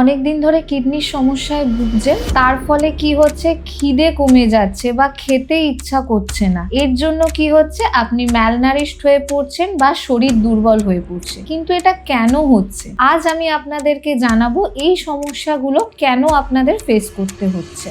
অনেক দিন ধরে কিডনির সমস্যায় ভুগছেন তার ফলে কি হচ্ছে? খিদে কমে যাচ্ছে বা খেতে ইচ্ছা করছে না। এর জন্য কি হচ্ছে? আপনি ম্যালনারিস্ট হয়ে পড়ছেন বা শরীর দুর্বল হয়ে পড়ছে। কিন্তু এটা কেন হচ্ছে? আজ আমি আপনাদেরকে জানাব এই সমস্যাগুলো কেন আপনাদের ফেস করতে হচ্ছে।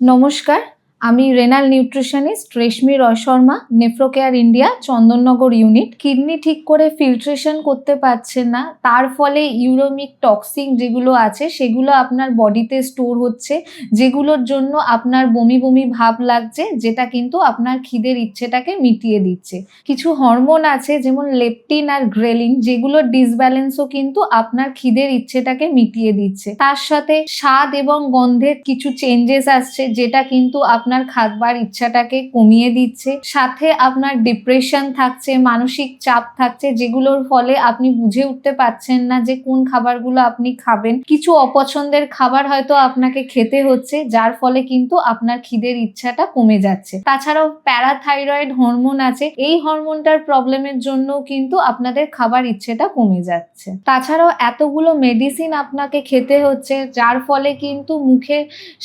নমস্কার আমি renal nutritionist Reshmi Roy Sharma Nephrocare India Chandannagar unit kidney ঠিক করে ফিল্ট্রেশন করতে পারছেন না। তার ফলে ইউরোমিক টক্সিন যেগুলো আছে, সেগুলো আপনার বডিতে স্টোর হচ্ছে, যেগুলোর জন্য আপনার বমি বমি ভাব লাগছে, যেটা কিন্তু আপনার খিদের ইচ্ছেটাকে মিটিয়ে দিচ্ছে। কিছু হরমোন আছে, যেমন লেপটিন আর গ্রেলিন যেগুলোর ডিসব্যালেন্সও কিন্তু আপনার খিদের ইচ্ছেটাকে মিটিয়ে দিচ্ছে। তার সাথে স্বাদ এবং গন্ধের কিছু চেঞ্জেস আসছে, যেটা কিন্তু আপনার খাবার ইচ্ছাটাকে কমিয়ে দিচ্ছে, সাথে আপনার ডিপ্রেশন থাকছে, মানসিক চাপ থাকছে, যেগুলোর ফলে আপনি বুঝে উঠতে পারছেন না যে কোন খাবারগুলো আপনি খাবেন। কিছু অপছন্দের খাবার হয়তো আপনাকে খেতে হচ্ছে, যার ফলে কিন্তু আপনার খিদের ইচ্ছাটা কমে যাচ্ছে। তাছাড়াও প্যারাথাইরয়েড হরমোন আছে, এই হরমোনটার প্রবলেমের জন্য কিন্তু আপনাদের খাবার ইচ্ছেটা কমে যাচ্ছে। তাছাড়াও এতগুলো মেডিসিন আপনাকে খেতে হচ্ছে, যার ফলে কিন্তু মুখে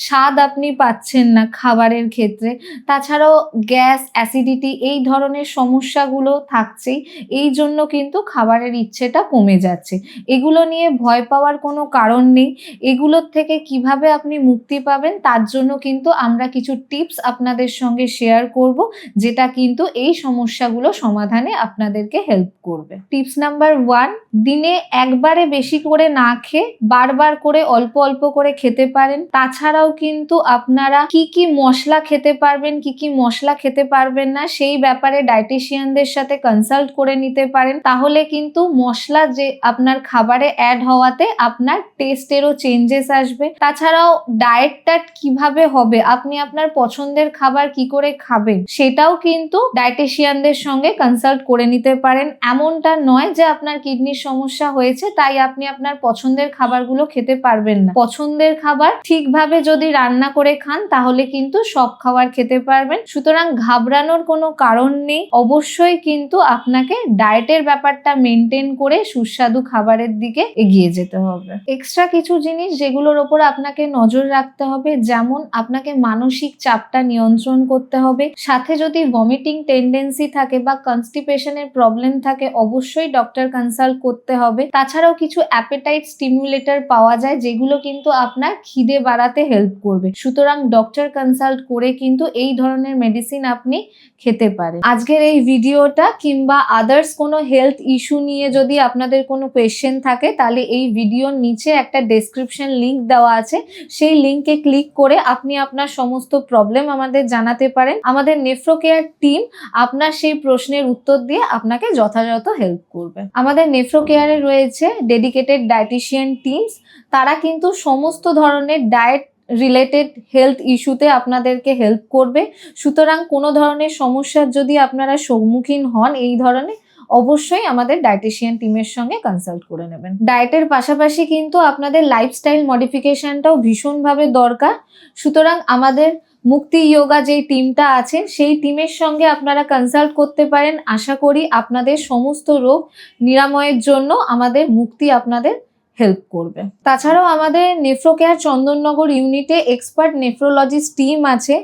স্বাদ আপনি পাচ্ছেন না খাবারের ক্ষেত্রে। তাছাড়াও গ্যাস, অ্যাসিডিটি এই ধরনের সমস্যাগুলো থাকছেই। এই জন্য কিন্তু খাবারের ইচ্ছেটা কমে যাচ্ছে। এগুলো নিয়ে ভয় পাওয়ার কোনো কারণ নেই। এগুলোর থেকে কীভাবে আপনি মুক্তি পাবেন তার জন্য কিন্তু আমরা কিছু টিপস আপনাদের সঙ্গে শেয়ার করব, যেটা কিন্তু এই সমস্যাগুলো সমাধানে আপনাদেরকে হেল্প করবে। টিপস নাম্বার ওয়ান, দিনে একবারে বেশি করে না খেয়ে বারবার করে অল্প অল্প করে খেতে পারেন। তাছাড়াও কিন্তু আপনারা কি কি মশলা খেতে পারবেন, কি কি মশলা খেতে পারবেন না, সেই ব্যাপারে ডায়েটিশিয়ানদের সাথে কনসাল্ট করে নিতে পারেন। তাহলে কিন্তু মশলা যে আপনার খাবারে অ্যাড হওয়াতে আপনার টেস্টেরও চেঞ্জেস আসবে। তাছাড়াও ডায়েটটা কীভাবে হবে, আপনি আপনার পছন্দের খাবার কি করে খাবেন, সেটাও কিন্তু ডায়েটিশিয়ানদের সঙ্গে কনসাল্ট করে নিতে পারেন। এমনটা নয় যে আপনার কিডনির সমস্যা হয়েছে, তাই আপনি আপনার পছন্দের খাবারগুলো খেতে পারবেন না। পছন্দের খাবার ঠিকভাবে যদি রান্না করে খান, তাহলে কিন্তু সব খাবার খেতে পারবেন। সুতরাং ঘাবড়ানোর কোনো কারণ নেই। অবশ্যই কিন্তু আপনাকে ডায়েটের ব্যাপারটা মেনটেন করে সুস্বাদু খাবারের দিকে এগিয়ে যেতে হবে। এক্সট্রা কিছু জিনিস যেগুলোর ওপর আপনাকে নজর রাখতে হবে, যেমন আপনাকে মানসিক চাপটা নিয়ন্ত্রণ করতে হবে। সাথে যদি ভমিটিং টেন্ডেন্সি থাকে বা কনস্টিপেশনের প্রবলেম থাকে, অবশ্যই ডক্টর কনসাল্ট করতে হবে। তাছাড়াও কিছু অ্যাপেটাইট স্টিমুলেটর পাওয়া যায়, যেগুলো কিন্তু আপনার খিদে বাড়াতে হেল্প করবে। সুতরাং ডক্টর কনসাল্ট করে কিন্তু এই ধরনের মেডিসিন আপনি খেতে পারেন। আজকের এই ভিডিওটা কিংবা আদার্স কোনো হেলথ ইস্যু নিয়ে যদি আপনাদের কোনো কোয়েশ্চেন থাকে, তাহলে এই ভিডিওর নিচে একটা ডেসক্রিপশন লিঙ্ক দেওয়া আছে। সেই লিংকে ক্লিক করে আপনি আপনার সমস্ত প্রবলেম আমাদের জানাতে পারেন। আমাদের নেফ্রো কেয়ার টিম আপনার সেই প্রশ্নের উত্তর দিয়ে আপনাকে যথাযথ হেল্প করবে। আমাদের নেফ্রোকেয়ারে রয়েছে ডেডিকেটেড ডায়েটিশিয়ান টিমস তারা কিন্তু সমস্ত ধরনের ডায়েট রিলেটেড হেলথ ইস্যুতে আপনাদেরকে হেল্প করবে। সুতরাং কোনো ধরনের সমস্যার যদি আপনারা সম্মুখীন হন এই ধরনের, অবশ্যই আমাদের ডায়েটিশিয়ান টিমের সঙ্গে কনসাল্ট করে নেবেন। ডায়েটের পাশাপাশি কিন্তু আপনাদের লাইফস্টাইল মডিফিকেশনটাও ভীষণভাবে দরকার। সুতরাং আমাদের মুক্তি যোগা যেই টিমটা আছে, সেই টিমের সঙ্গে আপনারা কনসাল্ট করতে পারেন। আশা করি আপনাদের সমস্ত রোগ নিরাময়ের জন্য আমাদের মুক্তি আপনাদের হেল্প করবে। তাছাড়াও আমাদের নেফ্রোকেয়ার চন্দননগর ইউনিটে এক্সপার্ট নেফ্রোলজিস্ট টিম আছে।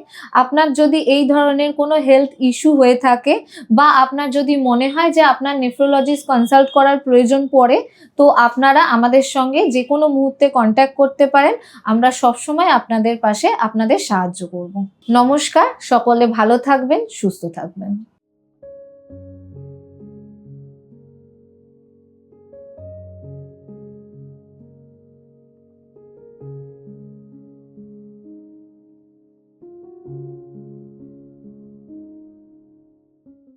আপনার যদি এই ধরনের কোনো হেলথ ইস্যু হয়ে থাকে বা আপনার যদি মনে হয় যে আপনার নেফ্রোলজিস্ট কনসাল্ট করার প্রয়োজন পড়ে, তো আপনারা আমাদের সঙ্গে যে কোনো মুহূর্তে কন্ট্যাক্ট করতে পারেন। আমরা সবসময় আপনাদের পাশে আপনাদের সাহায্য করব। নমস্কার, সকলে ভালো থাকবেন, সুস্থ থাকবেন।